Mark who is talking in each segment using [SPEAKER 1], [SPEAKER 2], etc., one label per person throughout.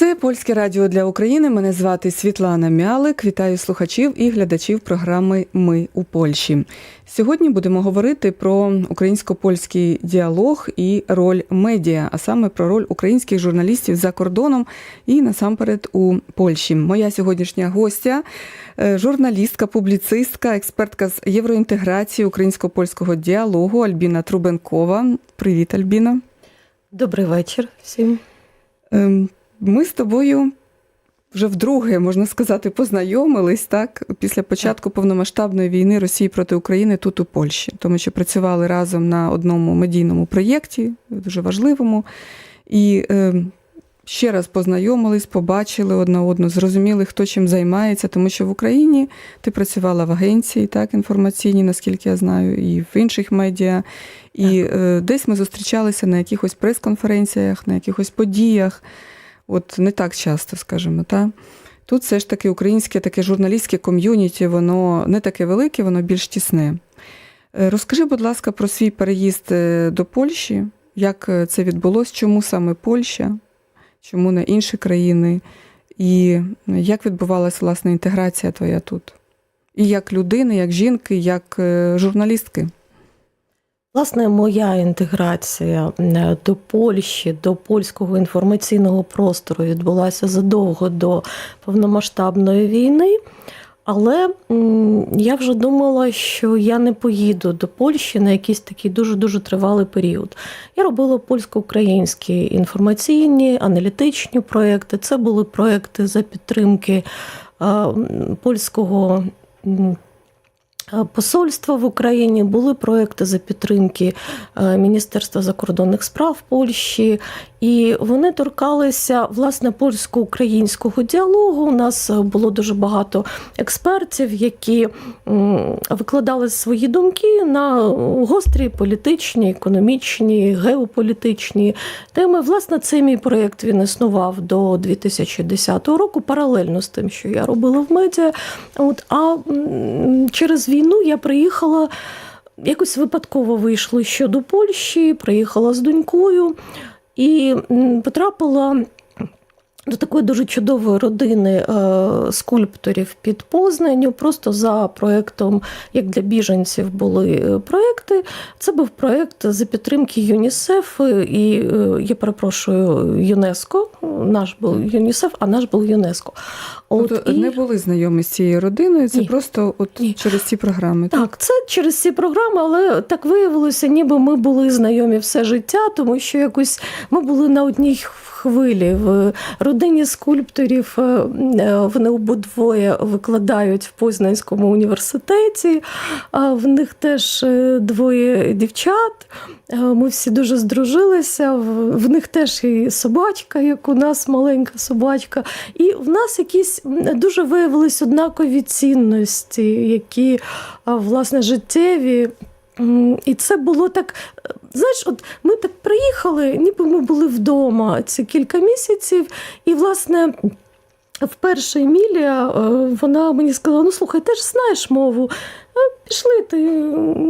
[SPEAKER 1] Це польське радіо для України. Мене звати Світлана Мялик. Вітаю слухачів і глядачів програми Ми у Польщі. Сьогодні будемо говорити про українсько-польський діалог і роль медіа, а саме про роль українських журналістів за кордоном і насамперед у Польщі. Моя сьогоднішня гостя, е, журналістка, публіцистка, експертка з євроінтеграції українсько-польського діалогу Альбіна Трубенкова. Привіт, Альбіна.
[SPEAKER 2] Добрий вечір всім.
[SPEAKER 1] Ми з тобою вже вдруге, можна сказати, познайомились так після початку повномасштабної війни Росії проти України тут у Польщі, тому що працювали разом на одному медійному проєкті, дуже важливому. І е, ще раз познайомились, побачили одна одну, зрозуміли, хто чим займається, тому що в Україні ти працювала в агенції, так, інформаційній, наскільки я знаю, і в інших медіа. І е, десь ми зустрічалися на якихось прес-конференціях, на якихось подіях. От не так часто, скажімо, та тут все ж таки українське таке журналістське ком'юніті, воно не таке велике, воно більш тісне. Е, Розкажи, будь ласка, про свій переїзд е, до Польщі, як е, це відбулося, чому саме Польща, чому не інші країни, і як відбувалася власне інтеграція твоя тут? І як людини, як жінки, як журналістки?
[SPEAKER 2] Власне, моя інтеграція е, до Польщі, до польського інформаційного простору відбулася задовго до повномасштабної війни. Але я вже думала, що я не поїду до Польщі на якийсь такий дуже дуже тривалий період. Я робила польсько-українські інформаційні, аналітичні проекти. Це були проекти за підтримки е, польського. Е, Посольства в Україні були проекти за підтримки е, Міністерства закордонних справ Польщі, і вони торкалися власне польсько-українського діалогу. У нас е, було дуже багато експертів, які викладали свої думки на гострі політичні, економічні, геополітичні теми. Власне, цей мій проєкт він існував до 2010 року, паралельно з тим, що я робила в медіа. От, а через я приїхала. Якось випадково вийшло ще до Польщі, приїхала з донькою і потрапила до такої дуже чудової родини е, скульпторів під Познанню. Просто за проєктом, як для біженців були е, проєкти. Це був проєкт за підтримки ЮНІСЕФ і е, я перепрошую ЮНЕСКО. Наш був ЮНІСЕФ, а наш був ЮНЕСКО.
[SPEAKER 1] Тобто не були знайомі з цією родиною, це
[SPEAKER 2] Ні.
[SPEAKER 1] просто от
[SPEAKER 2] Ні.
[SPEAKER 1] через ці програми. так?
[SPEAKER 2] Так, це через ці програми, але так виявилося, ніби ми були знайомі все життя, тому що якось ми були на одній хвилі. В родині скульпторів е, е, вони обидвоє викладають в Познанському університеті. а В них теж е, двоє дівчат. Е, Ми всі дуже здружилися. В них теж і собачка, як у нас маленька собачка. І в нас якісь дуже виявились однакові цінності, які власне життєві. І це було так. Знаєш, от ми так приїхали, ніби ми були вдома ці кілька місяців, і власне. Вперше Емілія, е, вона мені сказала: ну слухай, ти ж знаєш мову, е, пішли, ти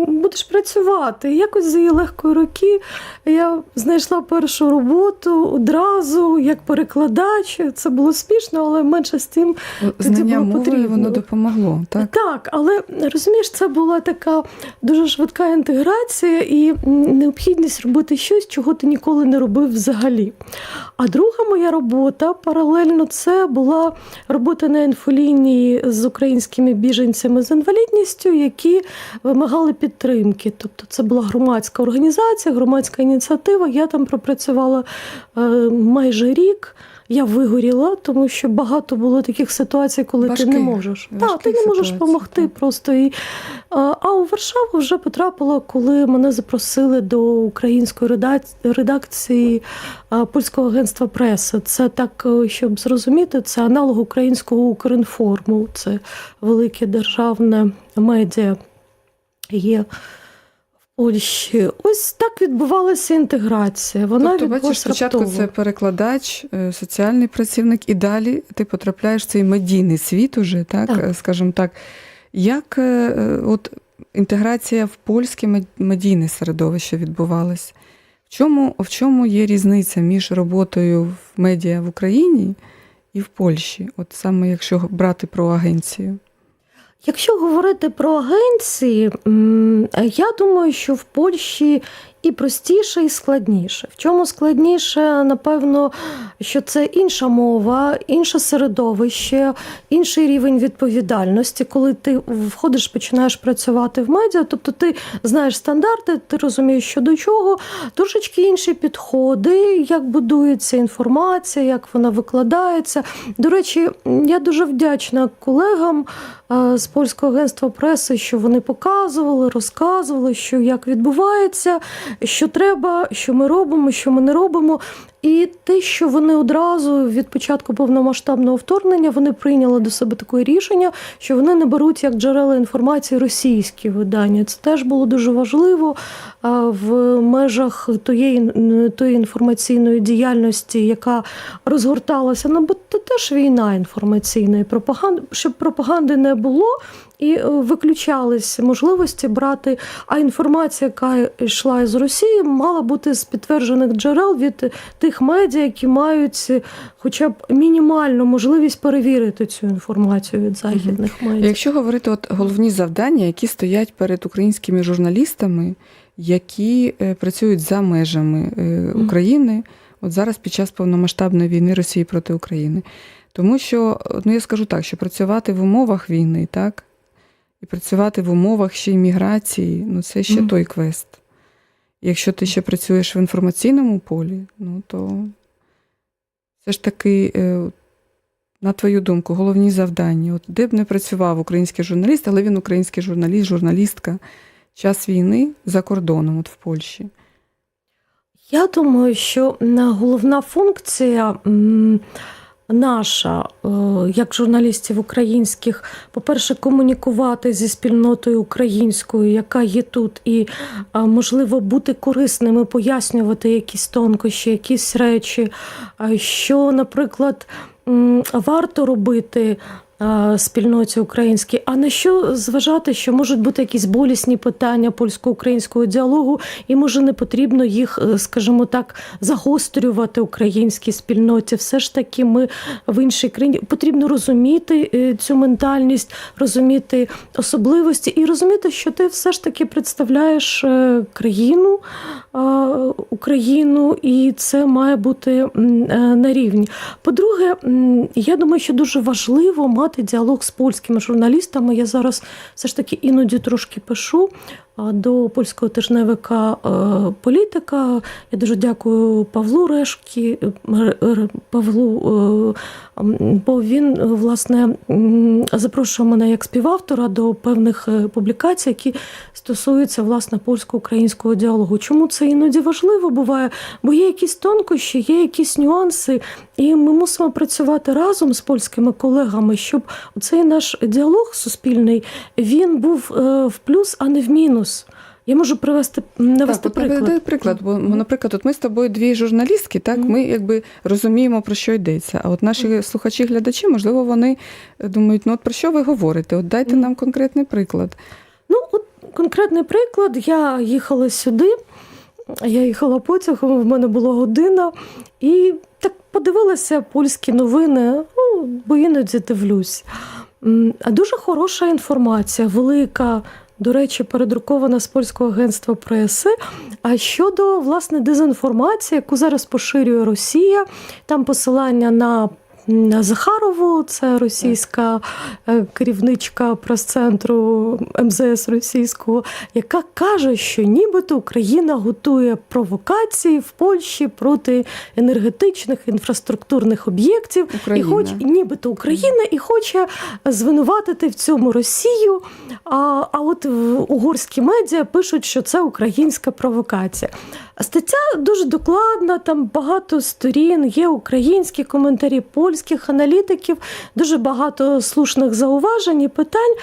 [SPEAKER 2] будеш працювати. І Якось за її легкої руки я знайшла першу роботу одразу як перекладач. Це було смішно, але менше з тим
[SPEAKER 1] Знання
[SPEAKER 2] було
[SPEAKER 1] мови
[SPEAKER 2] потрібно.
[SPEAKER 1] воно допомогло, так?
[SPEAKER 2] так, але розумієш, це була така дуже швидка інтеграція і необхідність робити щось, чого ти ніколи не робив взагалі. А друга моя робота паралельно це була робота на інфолінії з українськими біженцями з інвалідністю, які вимагали підтримки. Тобто це була громадська організація, громадська ініціатива. Я там пропрацювала е, майже рік. Я вигоріла, тому що багато було таких ситуацій, коли ти не можеш. Так, ти не можеш допомогти просто. І, а, а у Варшаву вже потрапила, коли мене запросили до української редакції а, польського агентства преси. Це так, е, щоб зрозуміти, це аналог українського Укрінформу. Це велике державне медіа є. Польщі. Ось так відбувалася інтеграція. Вона
[SPEAKER 1] тобто, бачиш, спочатку
[SPEAKER 2] раптово.
[SPEAKER 1] це перекладач, е, соціальний працівник, і далі ти потрапляєш в цей медійний світ уже, так,
[SPEAKER 2] Так.
[SPEAKER 1] е, скажімо так. Як е, от інтеграція в польське медійне середовище відбувалась? В чому, в чому є різниця між роботою в медіа в Україні і в Польщі? От саме якщо брати про агенцію.
[SPEAKER 2] Якщо говорити про агенції, я думаю, що в Польщі і простіше, і складніше. В чому складніше, напевно, що це інша мова, інше середовище, інший рівень відповідальності. Коли ти входиш, починаєш працювати в медіа, тобто ти знаєш стандарти, ти розумієш, що до чого, трошечки інші підходи, як будується інформація, як вона викладається. До речі, я дуже вдячна колегам з польського агентства преси, що вони показували, розказували, що як відбувається, що треба, що ми робимо, що ми не робимо. І те, що вони одразу від початку повномасштабного вторгнення вони прийняли до себе таке рішення, що вони не беруть як джерела інформації російські видання. Це теж було дуже важливо в межах тієї, тої інформаційної діяльності, яка розгорталася. Ну, бо це теж війна інформаційна і пропаганда, щоб пропаганди не було. І е, виключались можливості брати. А інформація, яка йшла з Росії, мала бути з підтверджених джерел від тих медіа, які мають хоча б мінімальну можливість перевірити цю інформацію від західних медіа.
[SPEAKER 1] Якщо говорити от головні завдання, які стоять перед українськими журналістами, які е, працюють за межами е, України, от зараз під час повномасштабної війни Росії проти України. Тому що, ну я скажу так, що працювати в умовах війни, так, і працювати в умовах ще й міграції, ну це ще
[SPEAKER 2] Мгм.
[SPEAKER 1] той квест. Якщо ти ще працюєш в інформаційному полі, ну то все ж таки, е, на твою думку, головні завдання. От де б не працював український журналіст, але він український журналіст, журналістка час війни за кордоном, от в Польщі.
[SPEAKER 2] Я думаю, що головна функція м, наша, е, як журналістів українських, по-перше, комунікувати зі спільнотою українською, яка є тут, і е, можливо бути корисними, пояснювати якісь тонкощі, якісь речі, що, наприклад, варто робити. Спільноті українській, а на що зважати, що можуть бути якісь болісні питання польсько-українського діалогу, і може не потрібно їх, е, скажімо так, загострювати українській спільноті. Все ж таки, ми в іншій країні потрібно розуміти е, цю ментальність, розуміти особливості і розуміти, що ти все ж таки представляєш е, країну, Україну, і це має бути на рівні. По-друге, я думаю, що дуже важливо мати діалог з польськими журналістами. Я зараз все ж таки іноді трошки пишу до польського тижневика е, політика. Я дуже дякую Павлу Решкі, е, Павлу, е, бо він власне запрошує мене як співавтора до певних публікацій, які стосуються власне польсько-українського діалогу. Чому це іноді важливо буває? Бо є якісь тонкощі, є якісь нюанси, і ми мусимо працювати разом з польськими колегами, щоб цей наш діалог суспільний він був в плюс, а не в мінус. Я можу привести навести
[SPEAKER 1] так, от наведи
[SPEAKER 2] приклад.
[SPEAKER 1] приклад. Бо, наприклад, от ми з тобою дві журналістки, так,
[SPEAKER 2] Мгм.
[SPEAKER 1] ми якби розуміємо, про що йдеться. А от наші слухачі, глядачі, можливо, вони думають, ну от про що ви говорите? От дайте
[SPEAKER 2] Мгм.
[SPEAKER 1] нам конкретний приклад.
[SPEAKER 2] Ну, от конкретний приклад. Я їхала сюди, я їхала потягом, в мене була година, і так подивилася польські новини, ну, бо іноді дивлюсь. А дуже хороша інформація, велика. До речі, передрукована з польського агентства преси. А щодо власне дезінформації, яку зараз поширює Росія, там посилання на Захарову, це російська е, керівничка прес-центру МЗС російського, яка каже, що нібито Україна готує провокації в Польщі проти енергетичних інфраструктурних об'єктів,
[SPEAKER 1] Україна.
[SPEAKER 2] і хоч нібито Україна і хоче звинуватити в цьому Росію. А, а от угорські медіа пишуть, що це українська провокація. Стаття дуже докладна, там багато сторін, є українські коментарі польських аналітиків, дуже багато слушних зауважень і питань.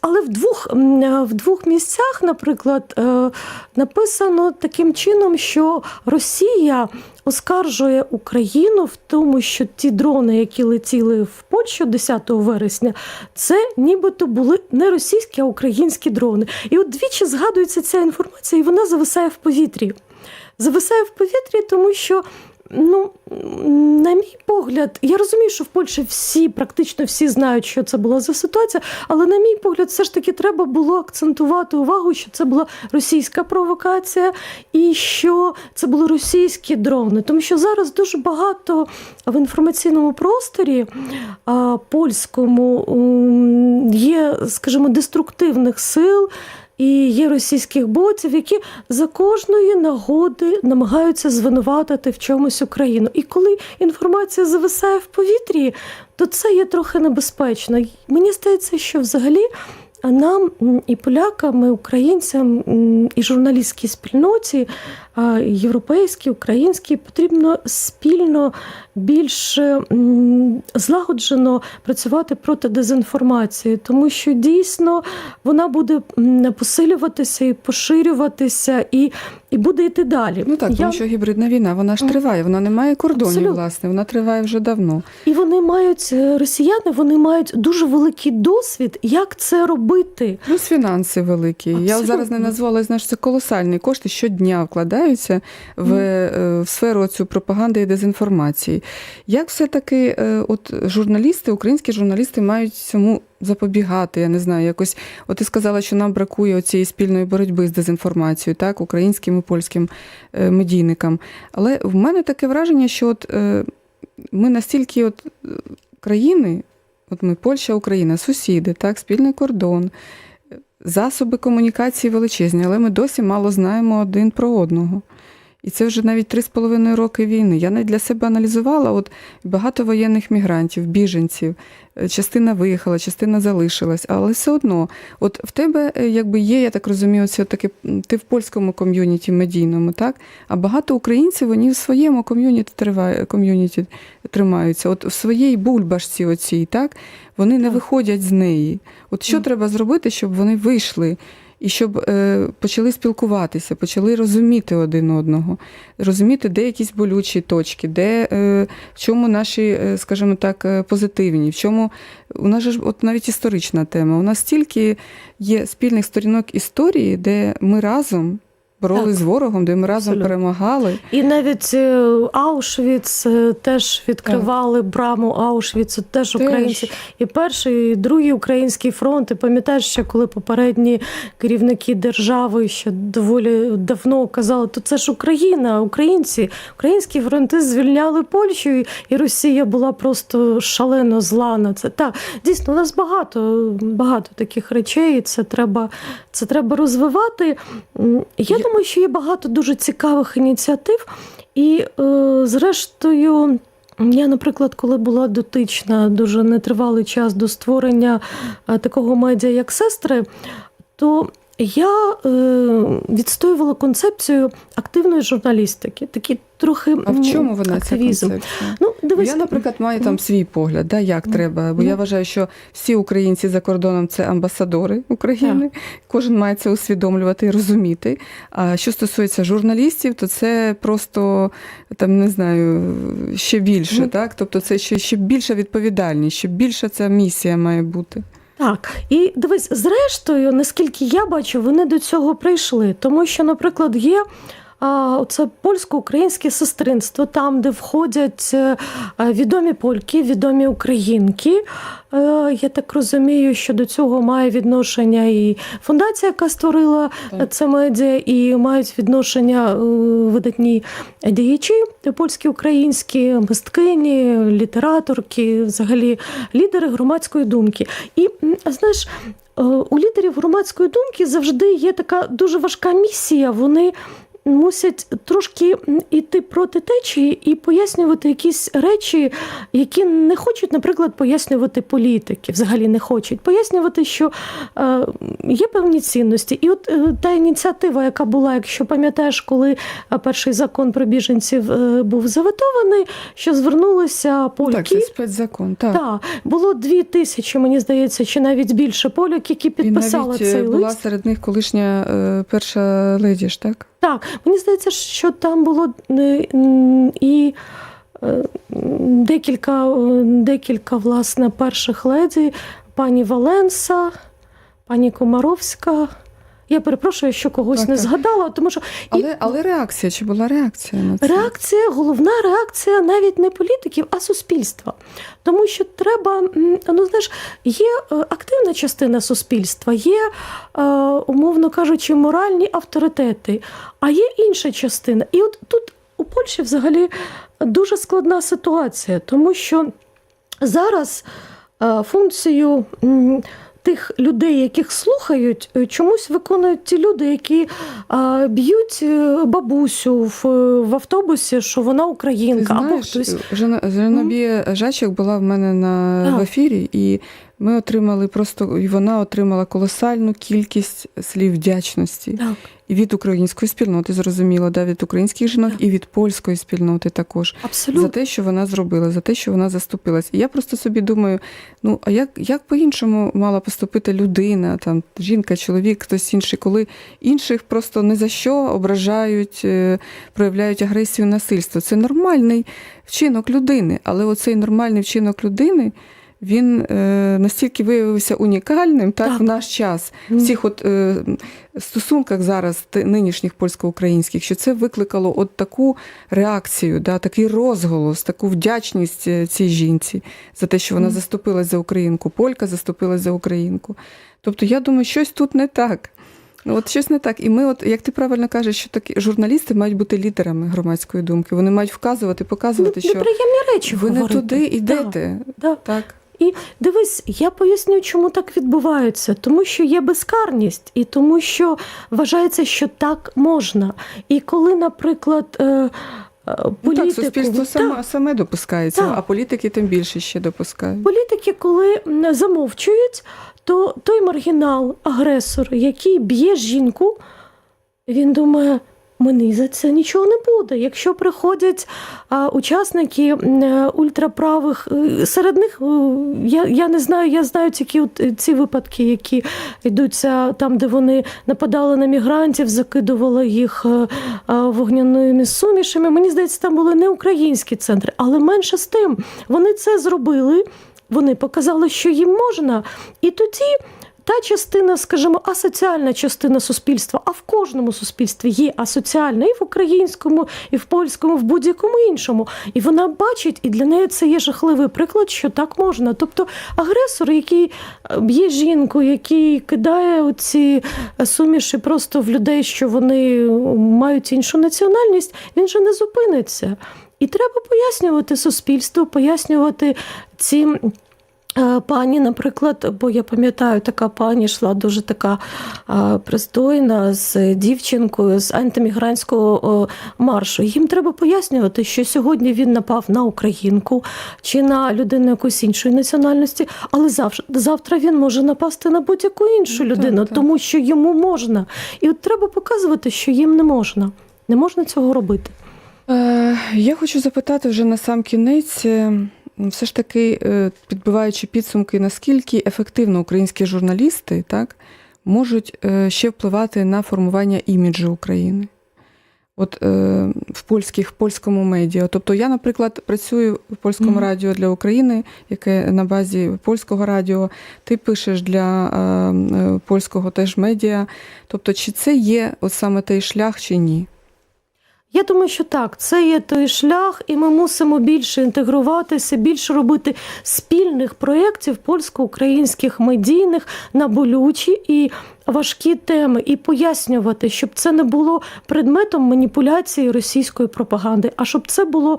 [SPEAKER 2] Але в двох, в двох місцях, наприклад, е, написано таким чином, що Росія оскаржує Україну в тому, що ті дрони, які летіли в Польщу 10 вересня, це нібито були не російські, а українські дрони. І от двічі згадується ця інформація, і вона зависає в повітрі. Зависає в повітрі, тому що. Ну, на мій погляд, я розумію, що в Польщі всі, практично всі знають, що це була за ситуація, але на мій погляд, все ж таки треба було акцентувати увагу, що це була російська провокація і що це були російські дрони. Тому що зараз дуже багато в інформаційному просторі а, польському є, скажімо, деструктивних сил. І є російських ботів, які за кожної нагоди намагаються звинуватити в чомусь Україну. І коли інформація зависає в повітрі, то це є трохи небезпечно. Мені здається, що взагалі нам і полякам, і українцям, і журналістській спільноті, а, європейській, українській, потрібно спільно більш злагоджено працювати проти дезінформації, тому що дійсно вона буде посилюватися і поширюватися, і, і буде йти далі.
[SPEAKER 1] Ну так,
[SPEAKER 2] Я-
[SPEAKER 1] тому що гібридна війна, вона ж триває, вона не має кордонів,
[SPEAKER 2] Абсолютно.
[SPEAKER 1] власне, вона триває вже давно.
[SPEAKER 2] І вони мають е, росіяни, вони мають дуже великий досвід, як це робити.
[SPEAKER 1] Плюс фінанси великі. Я зараз не назвала, знаєш, це колосальні кошти щодня вкладаються в, е, в сферу цю пропаганди і дезінформації. Як все-таки е, от журналісти, українські журналісти мають цьому запобігати? Я не знаю, якось. От ти сказала, що нам бракує цієї спільної боротьби з дезінформацією, так, українським і польським е, медійникам. Але в мене таке враження, що от ми настільки от країни, от ми Польща, Україна, сусіди, так, спільний кордон, засоби комунікації величезні, але ми досі мало знаємо один про одного. І це вже навіть три з половиною роки війни. Я навіть для себе аналізувала от багато воєнних мігрантів, біженців. Е, Частина виїхала, частина залишилась, але все одно, от в тебе е, якби є, я так розумію, це таке, ти в польському ком'юніті медійному, так? А багато українців вони в своєму ком'юніті триває, ком'юніті тримаються. От в своїй бульбашці оцій, так? Вони не
[SPEAKER 2] Так.
[SPEAKER 1] виходять з неї. От що
[SPEAKER 2] Мгм.
[SPEAKER 1] треба зробити, щоб вони вийшли? І щоб е, почали спілкуватися, почали розуміти один одного, розуміти, де якісь болючі точки, де е, в чому наші, е, скажімо так, позитивні, в чому у нас ж от навіть історична тема. У нас стільки є спільних сторінок історії, де ми разом боролись
[SPEAKER 2] Так.
[SPEAKER 1] з ворогом, де ми разом
[SPEAKER 2] Абсолютно.
[SPEAKER 1] перемагали.
[SPEAKER 2] І навіть е, Аушвіц е, теж відкривали браму Аушвіцу, теж українці. І перший, і другий український фронт. І пам'ятаєш, ще коли попередні керівники держави ще доволі давно казали, то це ж Україна, українці, українські фронти звільняли Польщу, і- Росія була просто шалено зла на це. Так, дійсно, у нас багато, багато таких речей. і Це треба, це треба розвивати. Я- думаю, що є багато дуже цікавих ініціатив. І, е, зрештою, я, наприклад, коли була дотична дуже нетривалий час до створення е, такого медіа, як сестри, то я е, відстоювала концепцію активної журналістики. Такі трохи
[SPEAKER 1] А в чому вона
[SPEAKER 2] активізм.
[SPEAKER 1] ця концепція?
[SPEAKER 2] Ну, дивись,
[SPEAKER 1] Я, наприклад, маю там свій погляд, да, як треба. Бо я вважаю, що всі українці за кордоном це амбасадори України. Кожен має це усвідомлювати і розуміти. А що стосується журналістів, то це просто там не знаю ще більше, так? Тобто це ще, ще більша відповідальність, ще більша ця місія має бути.
[SPEAKER 2] Так, і дивись, зрештою, наскільки я бачу, вони до цього прийшли. Тому що, наприклад, є це польсько-українське сестринство, там, де входять е, е, відомі польки, відомі українки. Е, Я так розумію, що до цього має відношення і фундація, яка створила
[SPEAKER 1] Так.
[SPEAKER 2] це медіа, і мають відношення видатні діячі польські, українські, мисткині, літераторки, взагалі лідери громадської думки. І знаєш. У лідерів громадської думки завжди є така дуже важка місія. Вони мусять трошки іти проти течії і пояснювати якісь речі, які не хочуть, наприклад, пояснювати політики, взагалі не хочуть. Пояснювати, що е, є певні цінності. І от е, та ініціатива, яка була, якщо пам'ятаєш, коли е, перший закон про біженців е, був заветований, що звернулися
[SPEAKER 1] Ну,
[SPEAKER 2] польки.
[SPEAKER 1] так, це спецзакон. Так.
[SPEAKER 2] Так, було дві тисячі, мені здається, чи навіть більше полyak, які
[SPEAKER 1] І
[SPEAKER 2] підписали
[SPEAKER 1] навіть е,
[SPEAKER 2] цей
[SPEAKER 1] була
[SPEAKER 2] лист.
[SPEAKER 1] серед них колишня е, перша леді ж, так?
[SPEAKER 2] Так, мені здається, що там було е, і е, декілька, е, декілька власне перших леді, пані Валенса, пані Комаровська. Я перепрошую, що когось
[SPEAKER 1] Так,
[SPEAKER 2] не
[SPEAKER 1] так.
[SPEAKER 2] згадала, тому що і
[SPEAKER 1] Але, але реакція, чи була реакція на це?
[SPEAKER 2] реакція, головна реакція навіть не політиків, а суспільства. Тому що треба, ну знаєш, є е, активна частина суспільства, є, е, умовно кажучи, моральні авторитети, а є інша частина. І от тут у Польщі взагалі дуже складна ситуація, тому що зараз е, функцію. Тих людей, яких слухають, е, чомусь виконують ті люди, які а, б'ють е, бабусю в, в автобусі, що вона
[SPEAKER 1] Ти
[SPEAKER 2] знаєш, або хтось.
[SPEAKER 1] Жена- Женобія Жачик була в мене на в ефірі, і ми отримали просто і вона отримала колосальну кількість слів вдячності
[SPEAKER 2] Так.
[SPEAKER 1] Від української спільноти, зрозуміло, да, від українських жінок,
[SPEAKER 2] Так.
[SPEAKER 1] і від польської спільноти також.
[SPEAKER 2] Абсолютно.
[SPEAKER 1] За те, що вона зробила, за те, що вона заступилась. І я просто собі думаю: ну а як, як по-іншому мала поступити людина, там жінка, чоловік, хтось інший, коли інших просто не за що ображають, е, проявляють агресію, насильство. Це нормальний вчинок людини, але оцей нормальний вчинок людини. Він е, настільки виявився унікальним так,
[SPEAKER 2] Так.
[SPEAKER 1] в наш час, в цих от е, стосунках зараз нинішніх польсько-українських, що це викликало от таку реакцію, да, такий розголос, таку вдячність е, цій жінці за те, що вона заступилась за українку, полька заступилась за українку. Тобто, я думаю, щось тут не так. Ну, От щось не так. І ми, от як ти правильно кажеш, що такі журналісти мають бути лідерами громадської думки. Вони мають вказувати, показувати, що
[SPEAKER 2] Неприємні речі
[SPEAKER 1] ви не туди йдете.
[SPEAKER 2] Да.
[SPEAKER 1] Так.
[SPEAKER 2] І дивись, я поясню, чому так відбувається. Тому що є безкарність, і тому що вважається, що так можна. І коли, наприклад, е, е,
[SPEAKER 1] Ну, так, суспільство
[SPEAKER 2] Так,
[SPEAKER 1] саме, саме допускається,
[SPEAKER 2] Так.
[SPEAKER 1] а політики тим більше ще допускають.
[SPEAKER 2] Політики, коли замовчують, то той маргінал, агресор, який б'є жінку, він думає. Мені за це нічого не буде. Якщо приходять а, учасники м, е, ультраправих, е, серед них е, я, я не знаю, я знаю тільки ці випадки, які йдуться там, де вони нападали на мігрантів, закидували їх вогняними сумішами. Мені здається, там були не українські центри, але менше з тим, вони це зробили. Вони показали, що їм можна, і тоді та частина, скажімо, асоціальна частина суспільства, а в кожному суспільстві є асоціальна і в українському, і в польському, в будь-якому іншому. І вона бачить, і для неї це є жахливий приклад, що так можна. Тобто агресор, який е, б'є жінку, який кидає оці суміші просто в людей, що вони мають іншу національність, він же не зупиниться. І треба пояснювати суспільству, пояснювати ці. Е, Пані, наприклад, бо я пам'ятаю, така пані йшла дуже така а, пристойна з дівчинкою з антимігрантського маршу. Їм треба пояснювати, що сьогодні він напав на українку чи на людину якоїсь іншої національності, але завтра, завтра він може напасти на будь-яку іншу
[SPEAKER 1] Ну, так,
[SPEAKER 2] людину,
[SPEAKER 1] так.
[SPEAKER 2] тому що йому можна. І от треба показувати, що їм не можна. Не можна цього робити.
[SPEAKER 1] Е, Я хочу запитати вже на сам кінець, е, все ж таки, е, підбиваючи підсумки, наскільки ефективно українські журналісти так, можуть е, ще впливати на формування іміджу України. От е, в польських в польському медіа. Тобто я, наприклад, працюю в польському
[SPEAKER 2] Мгм.
[SPEAKER 1] радіо для України, яке на базі польського радіо. Ти пишеш для польського теж медіа. Тобто, чи це є от саме той шлях, чи ні?
[SPEAKER 2] Я думаю, що так, це є той шлях, і ми мусимо більше інтегруватися, більше робити спільних проєктів польсько-українських медійних на болючі і важкі теми, і пояснювати, щоб це не було предметом маніпуляції російської пропаганди, а щоб це було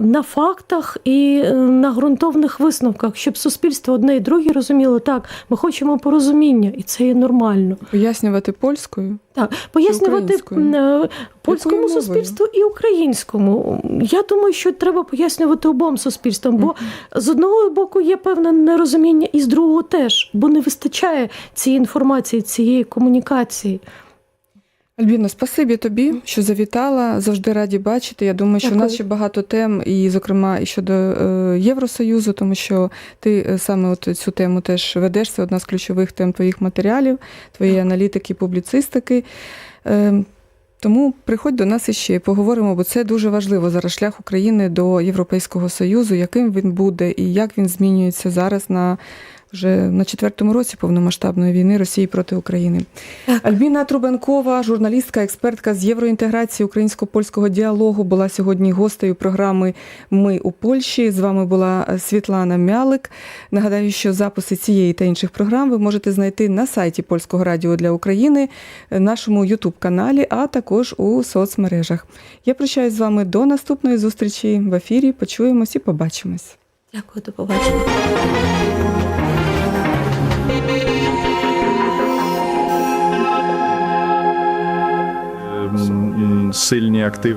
[SPEAKER 2] на фактах і е, на ґрунтовних висновках, щоб суспільство одне і друге розуміло, так, ми хочемо порозуміння, і це є нормально.
[SPEAKER 1] Пояснювати польською?
[SPEAKER 2] Так, пояснювати е, польському
[SPEAKER 1] мовою?
[SPEAKER 2] суспільству і українському. Я думаю, що треба пояснювати обом суспільствам, бо з одного боку є певне нерозуміння, і з другого теж, бо не вистачає цієї інформації, цієї комунікації.
[SPEAKER 1] Альбіно, спасибі тобі, що завітала. Завжди раді бачити. Я думаю, що в нас ще багато тем, і, зокрема, і щодо е, Євросоюзу, тому що ти е, саме от цю тему теж ведеш. Це одна з ключових тем твоїх матеріалів, твоєї аналітики, публіцистики. Е, тому приходь до нас іще, поговоримо, бо це дуже важливо зараз шлях України до Європейського Союзу, яким він буде і як він змінюється зараз на вже на четвертому році повномасштабної війни Росії проти України. Альбіна Трубенкова, журналістка, експертка з євроінтеграції українсько-польського діалогу, була сьогодні гостею програми Ми у Польщі. З вами була Світлана Мялик. Нагадаю, що записи цієї та інших програм ви можете знайти на сайті Польського радіо для України, нашому Ютуб-каналі, а також у соцмережах. Я прощаюсь з вами до наступної зустрічі в ефірі. Почуємось і побачимось.
[SPEAKER 2] Дякую, до побачення.
[SPEAKER 3] Сильні активні